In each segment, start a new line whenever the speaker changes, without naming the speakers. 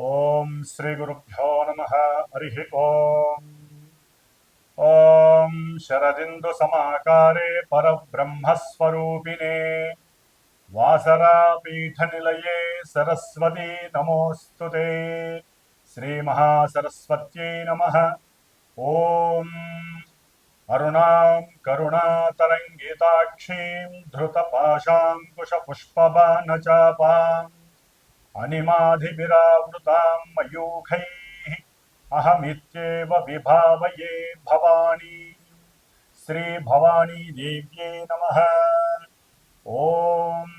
ॐ ओम नमः, हरिः ॐ ॐ वासरा पीठ निलये सरस्वती नमोऽस्तु ते। श्रीमहासरस्वत्यै नमः। ॐ अरुणां करुणातरङ्गिताक्षीं, धृतपाशाङ्कुशपुष्पबाणचापाम्। అరుణాం కరుణాతరంగితాక్షీం ధృతపాశాంకుశపుష్పబాణచాపాం అనిమాధిభిరావృతాం మయూఖైः అహమిత్యేవ విభావయే భవానీ శ్రీభవానీ దేవ్యే నమః ఓం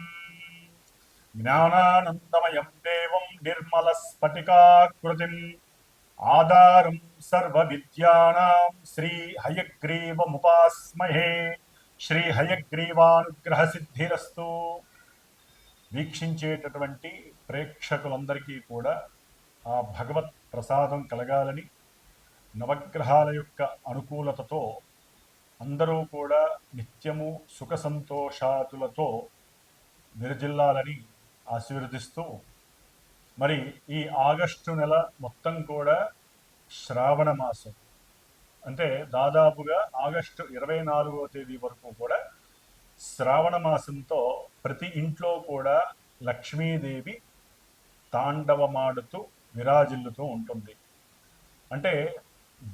జ్ఞానానందమయం దేవం నిర్మలస్ఫటికాకృతిం ఆధారం సర్వవిద్యానాం శ్రీ హయగ్రీవముపాస్మహే శ్రీ హయగ్రీవానుగ్రహ సిద్ధిరస్తు వీక్షించేటటువంటి ప్రేక్షకులందరికీ కూడా ఆ భగవత్ ప్రసాదం కలగాలని నవగ్రహాల యొక్క అనుకూలతతో అందరూ కూడా నిత్యము సుఖ సంతోషాతులతో విరజిల్లాలని ఆశీర్వదిస్తూ మరి ఈ ఆగస్టు నెల మొత్తం కూడా శ్రావణ మాసం. అంటే దాదాపుగా ఆగస్టు ఇరవై నాలుగవ తేదీ వరకు కూడా శ్రావణ మాసంతో ప్రతి ఇంట్లో కూడా లక్ష్మీదేవి తాండవమాడుతూ విరాజిల్లుతూ ఉంటుంది. అంటే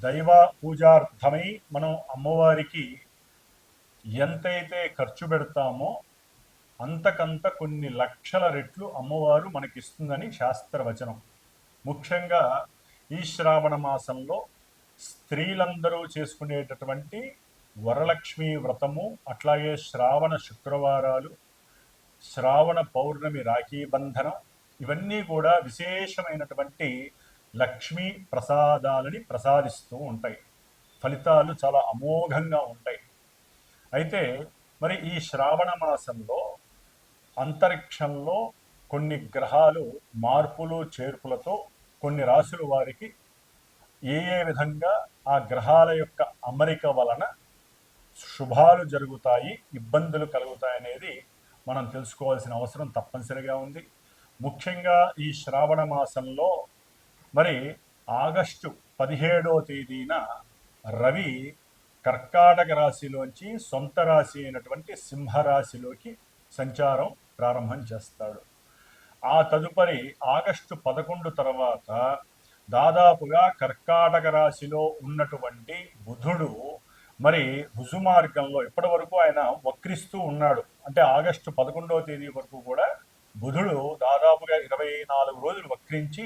దైవ పూజార్థమై మనం అమ్మవారికి ఎంతైతే ఖర్చు పెడతామో అంతకంత కొన్ని లక్షల రెట్లు అమ్మవారు మనకిస్తుందని శాస్త్రవచనం. ముఖ్యంగా ఈ శ్రావణ మాసంలో స్త్రీలందరూ చేసుకునేటటువంటి వరలక్ష్మి వ్రతము అట్లాగే శ్రావణ శుక్రవారాలు శ్రావణ పౌర్ణమి రాఖీ బంధనం ఇవన్నీ కూడా విశేషమైనటువంటి లక్ష్మీ ప్రసాదాలని ప్రసాదిస్తూ ఉంటాయి. ఫలితాలు చాలా అమోఘంగా ఉంటాయి. అయితే మరి ఈ శ్రావణ మాసంలో అంతరిక్షంలో కొన్ని గ్రహాలు మార్పులు చేర్పులతో కొన్ని రాశుల వారికి ఏ ఏ విధంగా ఆ గ్రహాల యొక్క అమరిక వలన శుభాలు జరుగుతాయి ఇబ్బందులు కలుగుతాయి అనేది మనం తెలుసుకోవాల్సిన అవసరం తప్పనిసరిగా ఉంది. ముఖ్యంగా ఈ శ్రావణ మాసంలో మరి ఆగస్టు పదిహేడో తేదీన రవి కర్కాటక రాశిలోంచి సొంత రాశి అయినటువంటి సింహరాశిలోకి సంచారం ప్రారంభం చేస్తాడు. ఆ తదుపరి ఆగస్టు పదకొండు తర్వాత దాదాపుగా కర్కాటక రాశిలో ఉన్నటువంటి బుధుడు మరి రుజు మార్గంలో ఇప్పటి వరకు ఆయన వక్రిస్తూ ఉన్నాడు. అంటే ఆగస్టు పదకొండవ తేదీ వరకు కూడా బుధుడు దాదాపుగా ఇరవై నాలుగు రోజులు వక్రించి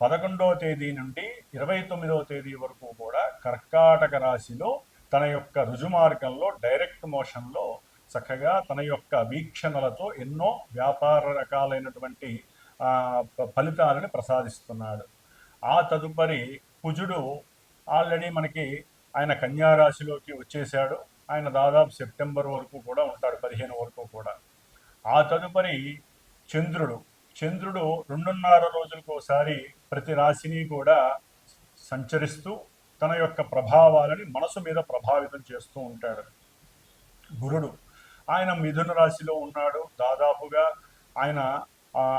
పదకొండవ తేదీ నుండి ఇరవై తొమ్మిదవ తేదీ వరకు కూడా కర్కాటక రాశిలో తన యొక్క రుజుమార్గంలో డైరెక్ట్ మోషన్లో చక్కగా తన యొక్క వీక్షణలతో ఎన్నో వ్యాపార రకాలైనటువంటి ఫలితాలను ప్రసాదిస్తున్నాడు. ఆ తదుపరి కుజుడు ఆల్రెడీ మనకి ఆయన కన్యా రాశిలోకి వచ్చేసాడు ఆయన దాదాపు సెప్టెంబర్ వరకు కూడా ఉంటాడు పదిహేను వరకు కూడా. ఆ తదుపరి చంద్రుడు. చంద్రుడు రెండున్నర రోజులకు ఒకసారి ప్రతి రాశిని కూడా సంచరిస్తూ తన యొక్క ప్రభావాలని మనసు మీద ప్రభావితం చేస్తూ ఉంటాడు. గురుడు ఆయన మిథున రాశిలో ఉన్నాడు. దాదాపుగా ఆయన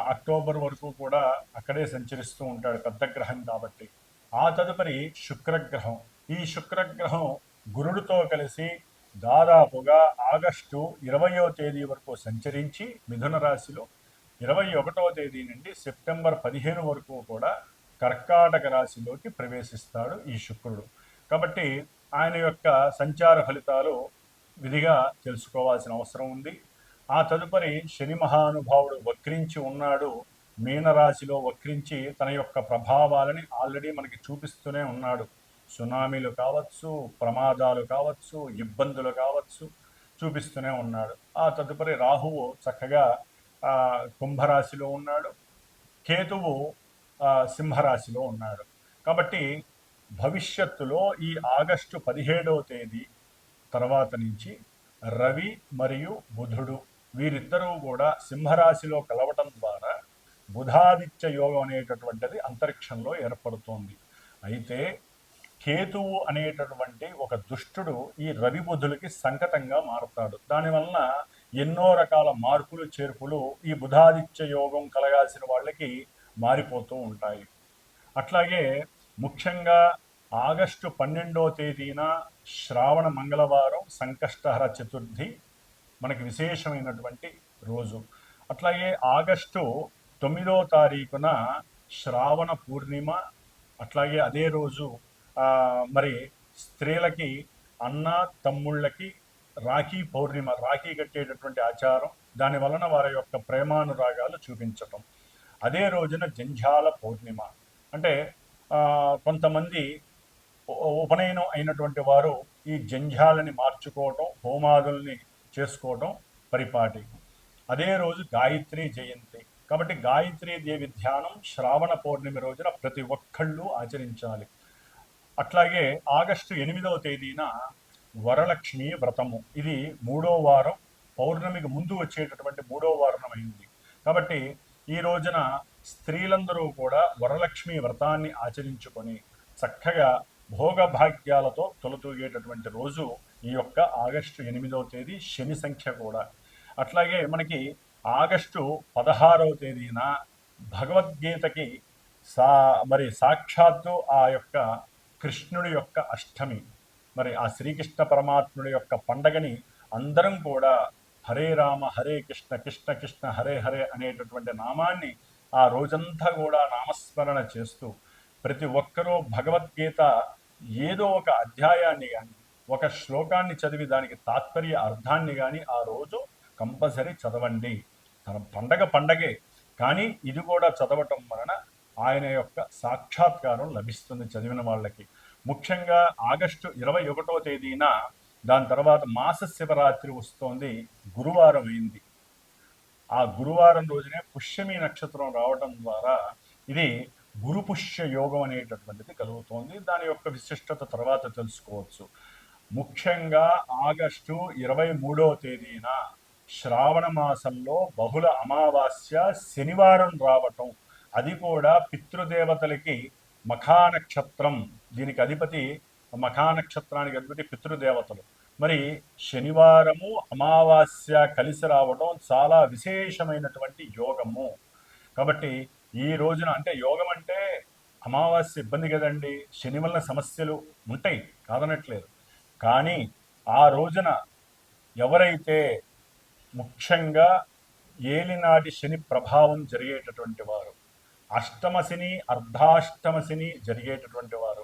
అక్టోబర్ వరకు కూడా అక్కడే సంచరిస్తూ ఉంటాడు పెద్ద గ్రహం కాబట్టి. ఆ తదుపరి శుక్రగ్రహం. ఈ శుక్రగ్రహం గురుడితో కలిసి దాదాపుగా ఆగస్టు ఇరవయో తేదీ వరకు సంచరించి మిథున రాశిలో ఇరవై ఒకటవ తేదీ నుండి సెప్టెంబర్ పదిహేను వరకు కూడా కర్కాటక రాశిలోకి ప్రవేశిస్తాడు ఈ శుక్రుడు. కాబట్టి ఆయన యొక్క సంచార ఫలితాలు విధిగా తెలుసుకోవాల్సిన అవసరం ఉంది. ఆ తదుపరి శని మహానుభావుడు వక్రించి ఉన్నాడు. మీనరాశిలో వక్రించి తన యొక్క ప్రభావాలని ఆల్రెడీ మనకి చూపిస్తూనే ఉన్నాడు. సునామీలు కావచ్చు ప్రమాదాలు కావచ్చు ఇబ్బందులు కావచ్చు చూపిస్తూనే ఉన్నాడు. ఆ తదుపరి రాహువు చక్కగా కుంభరాశిలో ఉన్నాడు. కేతువు సింహరాశిలో ఉన్నాడు. కాబట్టి భవిష్యత్తులో ఈ ఆగస్టు పదిహేడవ తేదీ తర్వాత నుంచి రవి మరియు బుధుడు వీరిద్దరూ కూడా సింహరాశిలో కలవటం ద్వారా బుధాదిత్య యోగం అనేటటువంటిది అంతరిక్షంలో ఏర్పడుతోంది. అయితే కేతువు అనేటటువంటి ఒక దుష్టుడు ఈ రవి బుధులకి సంకటంగా మారుతాడు. దానివలన ఎన్నో రకాల మార్పులు చేర్పులు ఈ బుధాదిత్య యోగం కలగాల్సిన వాళ్ళకి మారిపోతూ ఉంటాయి. అట్లాగే ముఖ్యంగా ఆగస్టు పన్నెండో తేదీన శ్రావణ మంగళవారం సంకష్టహర చతుర్థి మనకి విశేషమైనటువంటి రోజు. అట్లాగే ఆగస్టు తొమ్మిదో తారీఖున శ్రావణ పూర్ణిమ అట్లాగే అదే రోజు మరి స్త్రీలకి అన్న తమ్ముళ్ళకి రాఖీ పౌర్ణిమ రాఖీ కట్టేటటువంటి ఆచారం దాని వలన వారి యొక్క ప్రేమానురాగాలు చూపించటం. అదే రోజున జంఝాల పౌర్ణిమ. అంటే ఆ, కొంతమంది ఉపనయనం అయినటువంటి వారు ఈ జంఝాలని మార్చుకోవటం హోమాదుల్ని చేసుకోవటం పరిపాటి. అదే రోజు గాయత్రి జయంతి. కాబట్టి గాయత్రీ దేవి ధ్యానం శ్రావణ పౌర్ణమి రోజున ప్రతి ఒక్కళ్ళు ఆచరించాలి. అట్లాగే ఆగస్టు ఎనిమిదవ తేదీన వరలక్ష్మి వ్రతము. ఇది మూడో వారం పౌర్ణమికి ముందు వచ్చేటటువంటి మూడో వారం అయింది. కాబట్టి ఈ రోజున స్త్రీలందరూ కూడా వరలక్ష్మి వ్రతాన్ని ఆచరించుకొని చక్కగా భోగభాగ్యాలతో తొలతూగేటటువంటి రోజు ఈ యొక్క ఆగస్టు ఎనిమిదవ తేదీ శని సంఖ్య కూడా. అట్లాగే మనకి ఆగస్టు పదహారవ తేదీన భగవద్గీతకి సా మరి సాక్షాత్తు ఆ యొక్క కృష్ణుడి యొక్క అష్టమి. మరి ఆ శ్రీకృష్ణ పరమాత్ముడి యొక్క పండగని అందరం కూడా హరే రామ హరే కృష్ణ కృష్ణ కృష్ణ హరే హరే అనేటటువంటి నామాన్ని ఆ రోజంతా కూడా నామస్మరణ చేస్తూ ప్రతి ఒక్కరూ భగవద్గీత ఏదో ఒక అధ్యాయాన్ని కానీ ఒక శ్లోకాన్ని చదివి దానికి తాత్పర్య అర్థాన్ని కానీ ఆ రోజు కంపల్సరీ చదవండి. తన పండగ పండగే. కానీ ఇది కూడా చదవటం వలన ఆయన యొక్క సాక్షాత్కారం లభిస్తుంది చదివిన వాళ్ళకి. ముఖ్యంగా ఆగస్టు ఇరవై ఒకటో తేదీన దాని తర్వాత మాస శివరాత్రి వస్తోంది గురువారం అయింది. ఆ గురువారం రోజునే పుష్యమి నక్షత్రం రావడం ద్వారా ఇది గురుపుష్య యోగం అనేటటువంటిది కలుగుతోంది. దాని యొక్క విశిష్టత తర్వాత తెలుసుకోవచ్చు. ముఖ్యంగా ఆగస్టు ఇరవై మూడవ తేదీన శ్రావణ మాసంలో బహుళ అమావాస్య శనివారం రావటం అది కూడా పితృదేవతలకి మఖా నక్షత్రం దీనికి అధిపతి మఖా నక్షత్రానికి అధిపతి పితృదేవతలు. మరి శనివారము అమావాస్య కలిసి రావడం చాలా విశేషమైనటువంటి యోగము. కాబట్టి ఈ రోజున అంటే యోగం అంటే అమావాస్య ఇబ్బంది కదండి. శని వలన సమస్యలు ఉంటాయి కాదనట్లేదు. కానీ ఆ రోజున ఎవరైతే ముఖ్యంగా ఏలినాటి శని ప్రభావం జరిగేటటువంటి వారు అష్టమ శని అర్ధాష్టమ జరిగేటటువంటి వారు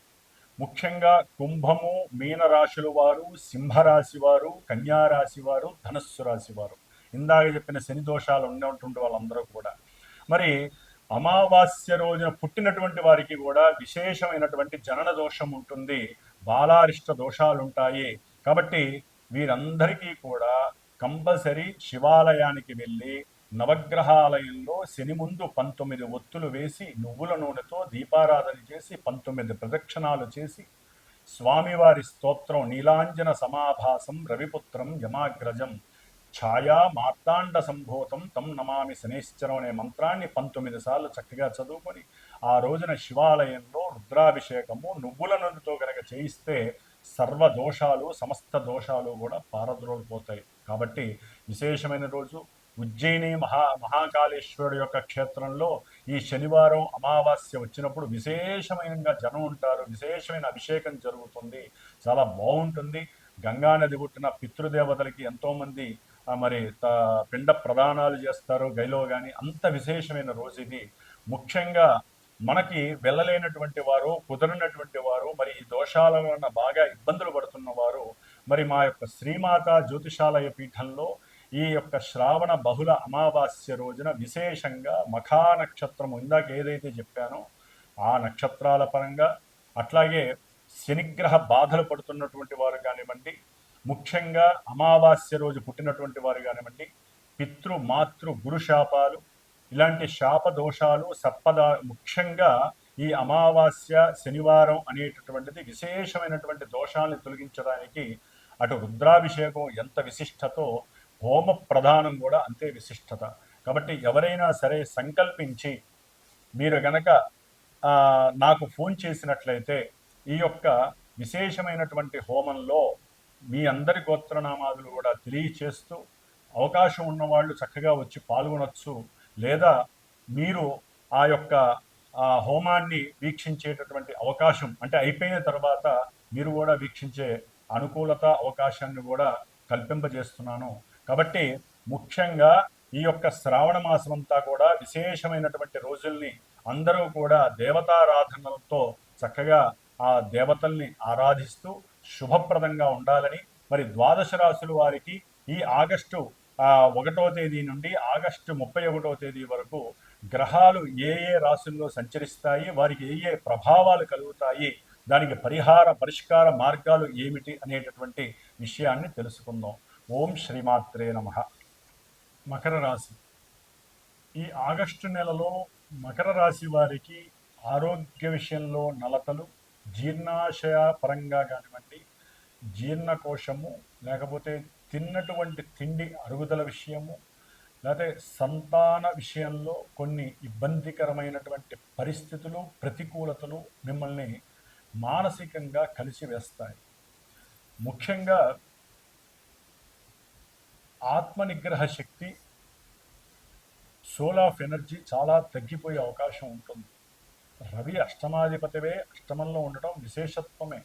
ముఖ్యంగా కుంభము మీనరాశుల వారు సింహరాశి వారు కన్యారాశి వారు ధనస్సు రాశి వారు. ఇందాక చెప్పిన శని దోషాలు ఉన్నటువంటి వాళ్ళందరూ కూడా. మరి అమావాస్య రోజున పుట్టినటువంటి వారికి కూడా విశేషమైనటువంటి జనన దోషం ఉంటుంది. బాలారిష్ట దోషాలు ఉంటాయి కాబట్టి వీరందరికీ కూడా కంపల్సరీ శివాలయానికి వెళ్ళి నవగ్రహాలయంలో శని ముందు పంతొమ్మిది ఒత్తులు వేసి నువ్వుల నూనెతో దీపారాధన చేసి పంతొమ్మిది ప్రదక్షిణాలు చేసి స్వామివారి స్తోత్రం నీలాంజన సమాభాసం రవిపుత్రం యమాగ్రజం ఛాయా మార్తాండ సంభూతం తం నమామి శనేశ్వరం అనే మంత్రాన్ని పంతొమ్మిది సార్లు చక్కగా చదువుకొని ఆ రోజున శివాలయంలో రుద్రాభిషేకము నువ్వుల నూనెతో కనుక చేయిస్తే సర్వ దోషాలు సమస్త దోషాలు కూడా పారద్రోలిపోతాయి. కాబట్టి విశేషమైన రోజు ఉజ్జయిని మహా మహాకాళేశ్వరుడు యొక్క క్షేత్రంలో ఈ శనివారం అమావాస్య వచ్చినప్పుడు విశేషమైన జనం ఉంటారు విశేషమైన అభిషేకం జరుగుతుంది. చాలా బాగుంటుంది. గంగా నది పుట్టిన పితృదేవతలకి ఎంతోమంది మరి త- పిండ ప్రదానాలు చేస్తారు గైలో కానీ అంత విశేషమైన రోజు ఇది. ముఖ్యంగా మనకి వెళ్ళలేనటువంటి వారు కుదరనటువంటి వారు మరి ఈ దోషాల వలన బాగా ఇబ్బందులు పడుతున్న వారు మరి మా యొక్క శ్రీమాత జ్యోతిషాలయ పీఠంలో ఈ యొక్క శ్రావణ బహుళ అమావాస్య రోజున విశేషంగా మఖా నక్షత్రం ఇందాక ఏదైతే చెప్పానో ఆ నక్షత్రాల పరంగా అట్లాగే శనిగ్రహ బాధలు పడుతున్నటువంటి వారు కానివ్వండి ముఖ్యంగా అమావాస్య రోజు పుట్టినటువంటి వారు కానివ్వండి పితృ మాతృ గురు శాపాలు ఇలాంటి శాప దోషాలు సప్పద ముఖ్యంగా ఈ అమావాస్య శనివారం అనేటటువంటిది విశేషమైనటువంటి దోషాలను తొలగించడానికి అటు రుద్రాభిషేకం ఎంత విశిష్టతో హోమ ప్రధానం కూడా అంతే విశిష్టత. కాబట్టి ఎవరైనా సరే సంకల్పించి మీరు గనక నాకు ఫోన్ చేసినట్లయితే ఈ యొక్క విశేషమైనటువంటి హోమంలో మీ అందరి గోత్రనామాదులు కూడా తెలియచేస్తూ అవకాశం ఉన్నవాళ్ళు చక్కగా వచ్చి పాల్గొనొచ్చు. లేదా మీరు ఆ యొక్క హోమాన్ని వీక్షించేటటువంటి అవకాశం అంటే అయిపోయిన తర్వాత మీరు కూడా వీక్షించే అనుకూలత అవకాశాన్ని కూడా కల్పింపజేస్తున్నాను. కాబట్టి ముఖ్యంగా ఈ యొక్క శ్రావణ మాసం అంతా కూడా విశేషమైనటువంటి రోజుల్ని అందరూ కూడా దేవతారాధనలతో చక్కగా ఆ దేవతల్ని ఆరాధిస్తూ శుభప్రదంగా ఉండాలని మరి ద్వాదశ రాశుల వారికి ఈ ఆగస్టు ఒకటో తేదీ నుండి ఆగస్టు ముప్పై ఒకటో తేదీ వరకు గ్రహాలు ఏ ఏ రాశుల్లో సంచరిస్తాయి వారికి ఏ ఏ ప్రభావాలు కలుగుతాయి దానికి పరిహార పరిష్కార మార్గాలు ఏమిటి అనేటటువంటి విషయాన్ని తెలుసుకుందాం. ఓం శ్రీమాత్రే నమ. మకర రాశి. ఈ ఆగస్టు నెలలో మకర రాశి వారికి ఆరోగ్య విషయంలో నలతలు జీర్ణాశయ పరంగా కానివ్వండి జీర్ణకోశము లేకపోతే తిన్నటువంటి తిండి అరుగుదల విషయము లేకపోతే సంతాన విషయంలో కొన్ని ఇబ్బందికరమైనటువంటి పరిస్థితులు ప్రతికూలతలు మిమ్మల్ని మానసికంగా కలిసివేస్తాయి. ముఖ్యంగా ఆత్మ నిగ్రహ శక్తి సోల్ ఆఫ్ ఎనర్జీ చాలా తగ్గిపోయే అవకాశం ఉంటుంది. రవి అష్టమాధిపతివే అష్టమంలో ఉండటం విశేషత్వమే.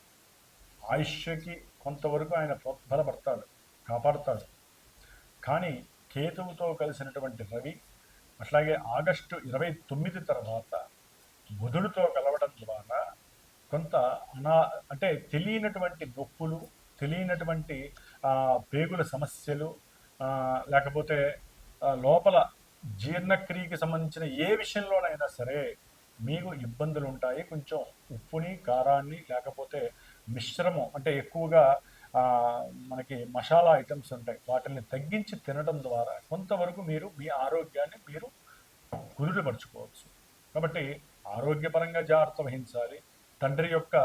ఆయుష్యకి కొంతవరకు ఆయన ప్రోద్బలపడతాడు కాపాడతాడు. కానీ కేతువుతో కలిసినటువంటి రవి అట్లాగే ఆగస్టు ఇరవై తొమ్మిది తర్వాత బుధుడితో కలవడం ద్వారా కొంత అనా అంటే తెలియనటువంటి నొప్పులు తెలియనటువంటి పేగుల సమస్యలు లేకపోతే లోపల జీర్ణక్రియకి సంబంధించిన ఏ విషయంలోనైనా సరే మీకు ఇబ్బందులు ఉంటాయి కొంచెం ఉప్పుని కారాన్ని లేకపోతే మిశ్రమం అంటే ఎక్కువగా మనకి మసాలా ఐటమ్స్ ఉంటాయి. వాటిని తగ్గించి తినడం ద్వారా కొంతవరకు మీరు మీ ఆరోగ్యాన్ని మీరు కుదుటపరచుకోవచ్చు. కాబట్టి ఆరోగ్యపరంగా జాగ్రత్త వహించాలి. తండ్రి యొక్క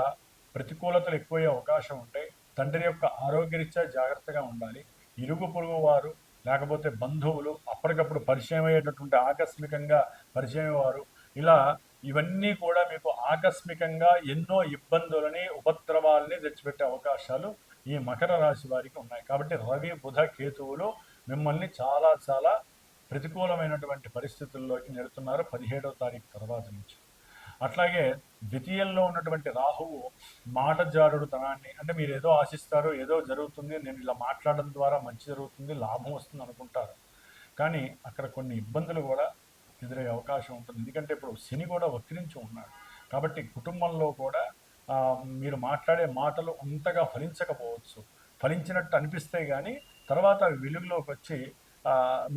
ప్రతికూలతలు ఎక్కువయ్యే అవకాశం ఉంటాయి. తండ్రి యొక్క ఆరోగ్యరీత్యా జాగ్రత్తగా ఉండాలి. ఇరుగు పొరుగు వారు లేకపోతే బంధువులు అప్పటికప్పుడు పరిచయం అయ్యేటటువంటి ఆకస్మికంగా పరిచయం వారు ఇలా ఇవన్నీ కూడా మీకు ఆకస్మికంగా ఎన్నో ఇబ్బందులని ఉపద్రవాలని తెచ్చిపెట్టే అవకాశాలు ఈ మకర రాశి వారికి ఉన్నాయి. కాబట్టి రవి బుధ కేతువులు మిమ్మల్ని చాలా చాలా ప్రతికూలమైనటువంటి పరిస్థితుల్లోకి నెడుతున్నారు పదిహేడవ తారీఖు తర్వాత నుంచి. అట్లాగే ద్వితీయంలో ఉన్నటువంటి రాహువు మాట జారుడుతనాన్ని అంటే మీరు ఏదో ఆశిస్తారు ఏదో జరుగుతుంది నేను ఇలా మాట్లాడడం ద్వారా మంచి జరుగుతుంది లాభం వస్తుంది అనుకుంటారు. కానీ అక్కడ కొన్ని ఇబ్బందులు కూడా ఎదురయ్యే అవకాశం ఉంటుంది. ఎందుకంటే ఇప్పుడు శని కూడా వక్రించి ఉన్నాడు. కాబట్టి కుటుంబంలో కూడా మీరు మాట్లాడే మాటలు అంతగా ఫలించకపోవచ్చు. ఫలించినట్టు అనిపిస్తే కానీ తర్వాత అవి వెలుగులోకి వచ్చి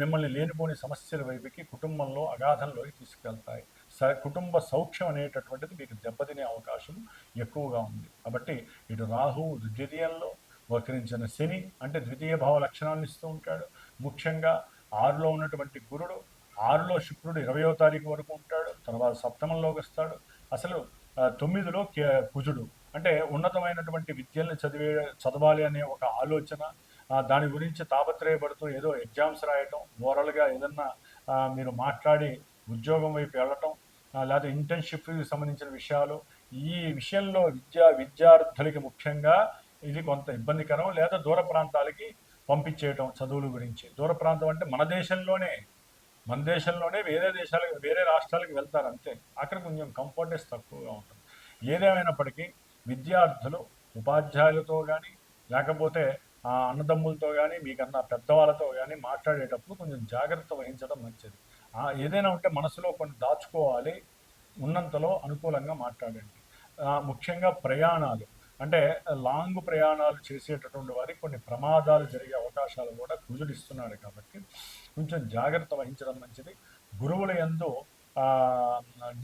మిమ్మల్ని లేనిపోని సమస్యల వైపుకి కుటుంబంలో అగాధంలోకి తీసుకెళ్తాయి. స కుటుంబ సౌఖ్యం అనేటటువంటిది మీకు దెబ్బతినే అవకాశం ఎక్కువగా ఉంది. కాబట్టి ఇటు రాహువు ద్వితీయంలో వక్రించిన శని అంటే ద్వితీయ భావ లక్షణాలను ఇస్తూ ఉంటాడు. ముఖ్యంగా ఆరులో ఉన్నటువంటి గురుడు ఆరులో శుక్రుడు ఇరవయో తారీఖు వరకు ఉంటాడు. తర్వాత సప్తమంలోకి వస్తాడు. అసలు తొమ్మిదిలో కే కుజుడు అంటే ఉన్నతమైనటువంటి విద్యల్ని చదివే చదవాలి అనే ఒక ఆలోచన దాని గురించి తాపత్రయపడుతూ ఏదో ఎగ్జామ్స్ రాయటం ఓవరాల్గా ఏదన్నా మీరు మాట్లాడి ఉద్యోగం వైపు వెళ్ళటం లేకపోతే లేదా ఇంటర్న్షిప్కి సంబంధించిన విషయాలు. ఈ విషయంలో విద్యా విద్యార్థులకి ముఖ్యంగా ఇది కొంత ఇబ్బందికరం. లేదా దూర ప్రాంతాలకి పంపించేయటం చదువుల గురించి. దూర ప్రాంతం అంటే మన దేశంలోనే. మన దేశంలోనే వేరే దేశాలకు వేరే రాష్ట్రాలకు వెళ్తారు అంతే. అక్కడ కొంచెం కంఫర్ట్నెస్ తక్కువగా ఉంటుంది. ఏదేమైనప్పటికీ విద్యార్థులు ఉపాధ్యాయులతో కానీ లేకపోతే ఆ అన్నదమ్ములతో కానీ మీకన్నా పెద్దవాళ్ళతో కానీ మాట్లాడేటప్పుడు కొంచెం జాగ్రత్త వహించడం మంచిది. ఏదైనా ఉంటే మనసులో కొన్ని దాచుకోవాలి ఉన్నంతలో అనుకూలంగా మాట్లాడండి. ముఖ్యంగా ప్రయాణాలు. అంటే లాంగ్ ప్రయాణాలు చేసేటటువంటి వారికి కొన్ని ప్రమాదాలు జరిగే అవకాశాలు కూడా కుజుడిస్తున్నాడు కాబట్టి కొంచెం జాగ్రత్త వహించడం మంచిది. గురువుల ఎందు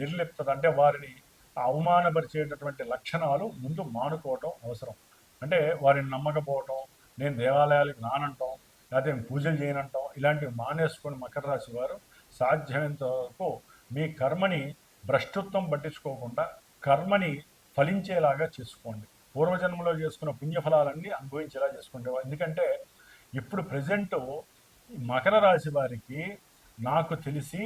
నిర్లిప్తత అంటే వారిని అవమానపరిచేటటువంటి లక్షణాలు ముందు మానుకోవటం అవసరం. అంటే వారిని నమ్మకపోవటం నేను దేవాలయాలకు నానంటాం లేకపోతే పూజలు చేయనంటాం ఇలాంటివి మానేసుకొని మకర రాశి వారు సాధ్యమైనంత వరకు మీ కర్మని భ్రష్టత్వం పట్టించుకోకుండా కర్మని ఫలించేలాగా చేసుకోండి. పూర్వజన్మలో చేసుకున్న పుణ్యఫలాలన్నీ అనుభవించేలా చేసుకుంటే ఎందుకంటే ఇప్పుడు ప్రజెంట్ మకర రాశి వారికి నాకు తెలిసి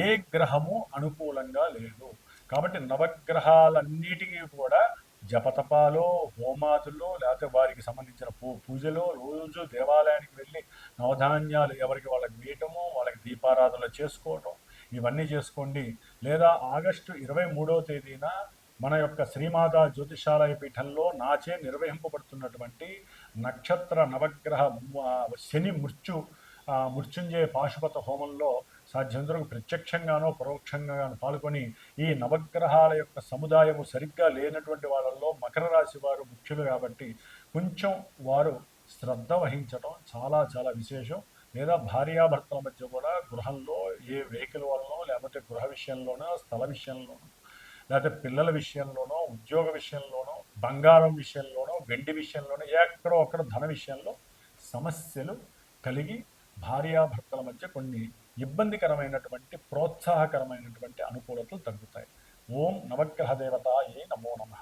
ఏ గ్రహము అనుకూలంగా లేదు. కాబట్టి నవగ్రహాలన్నిటికీ కూడా జపతపాలో హోమాదుల్లో లేకపోతే వారికి సంబంధించిన పూ పూజలు రోజు దేవాలయానికి వెళ్ళి నవధాన్యాలు ఎవరికి వాళ్ళకి వేయటము వాళ్ళకి దీపారాధనలు చేసుకోవటం ఇవన్నీ చేసుకోండి. లేదా ఆగస్టు ఇరవై మూడవ తేదీన మన యొక్క శ్రీమాతా జ్యోతిషాలయ పీఠంలో నాచే నిర్వహింపబడుతున్నటువంటి నక్షత్ర నవగ్రహ శని మృత్యు మృత్యుంజయ పాశుపత హోమంలో సాధ్యంతరకు ప్రత్యక్షంగానో పరోక్షంగానో పాల్గొని ఈ నవగ్రహాల యొక్క సముదాయము సరిగ్గా లేనటువంటి వాళ్ళల్లో మకర రాశి వారు ముఖ్యులు కాబట్టి కొంచెం వారు శ్రద్ధ వహించడం చాలా చాలా విశేషం. లేదా భార్యాభర్తల మధ్య కూడా గృహంలో ఏ వెహికల్ వల్లనో లేకపోతే గృహ విషయంలోనో స్థల విషయంలోనో లేకపోతే పిల్లల విషయంలోనో ఉద్యోగ విషయంలోనో బంగారం విషయంలోనో వెండి విషయంలోనో ఎక్కడో అక్కడ ధన విషయంలో సమస్యలు కలిగి భార్యాభర్తల మధ్య కొన్ని ఇబ్బందికరమైనటువంటి ప్రోత్సాహకరమైనటువంటి అనుకూలతలు తగ్గుతాయి. ఓం నవగ్రహ దేవత ఏ నమో నమ.